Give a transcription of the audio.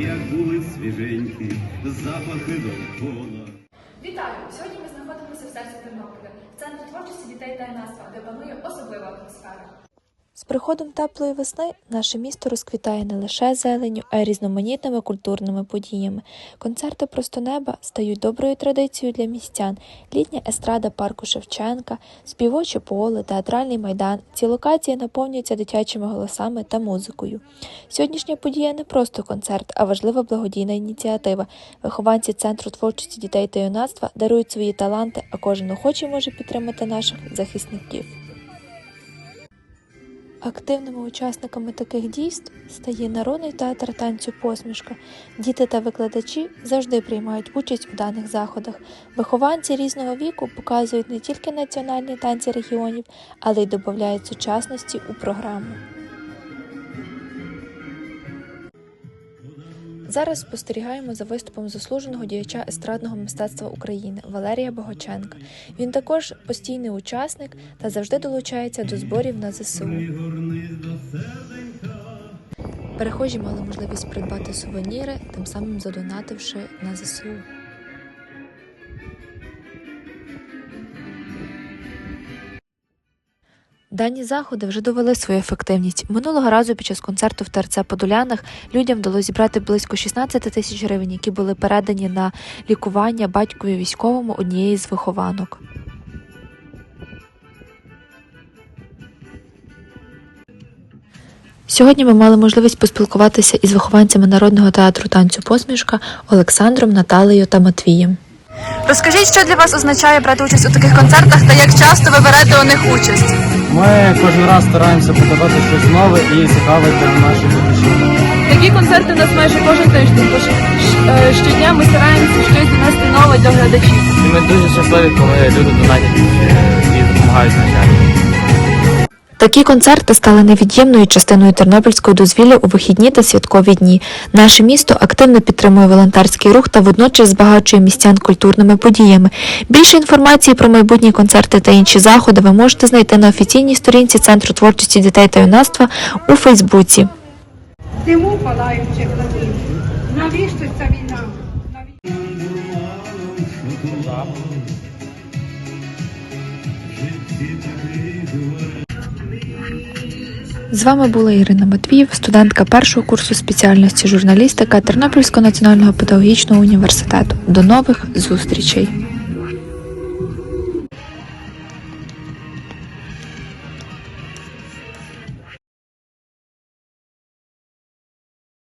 як були свіженькі запахи довкола. Вітаю! Сьогодні ми знаходимося в серці Тернополя, в центрі творчості дітей та юнацтва, де панує особлива атмосфера. З приходом теплої весни наше місто розквітає не лише зеленю, а й різноманітними культурними подіями. Концерти просто неба стають доброю традицією для містян. Літня естрада парку Шевченка, співоче поле, театральний майдан. Ці локації наповнюються дитячими голосами та музикою. Сьогоднішня подія не просто концерт, а важлива благодійна ініціатива. Вихованці центру творчості дітей та юнацтва дарують свої таланти, а кожен охочий може підтримати наших захисників. Активними учасниками таких дійств стає народний театр танцю посмішка. Діти та викладачі завжди приймають участь у даних заходах. Вихованці різного віку показують не тільки національні танці регіонів, але й додають сучасності у програму. Зараз спостерігаємо за виступом заслуженого діяча естрадного мистецтва України Валерія Богоченка. Він також постійний учасник та завжди долучається до зборів на ЗСУ. Перехожі мали можливість придбати сувеніри, тим самим задонативши на ЗСУ. Дані заходи вже довели свою ефективність. Минулого разу під час концерту в ТРЦ Подолянах людям вдалося зібрати близько 16 тисяч гривень, які були передані на лікування батькові військовому однієї з вихованок. Сьогодні ми мали можливість поспілкуватися із вихованцями народного театру танцю посмішка Олександром, Наталею та Матвієм. Розкажіть, що для вас означає брати участь у таких концертах та як часто ви берете у них участь? Ми кожен раз стараємося показати щось нове і цікаве для наших глядачів. Такі концерти у нас майже кожен тиждень, тож е, щодня ми стараємося щось донести нове до глядачів. І ми дуже щасливі, коли люди донатять е, і допомагають навчанню. Такі концерти стали невід'ємною частиною тернопільського дозвілля у вихідні та святкові дні. Наше місто активно підтримує волонтерський рух та водночас збагачує містян культурними подіями. Більше інформації про майбутні концерти та інші заходи ви можете знайти на офіційній сторінці Центру творчості дітей та юнацтва у Фейсбуці. Диму палаючих. Навіщо ця війна? Навіщо? З вами була Ірина Матвіїв, студентка першого курсу спеціальності журналістика Тернопільського національного педагогічного університету. До нових зустрічей!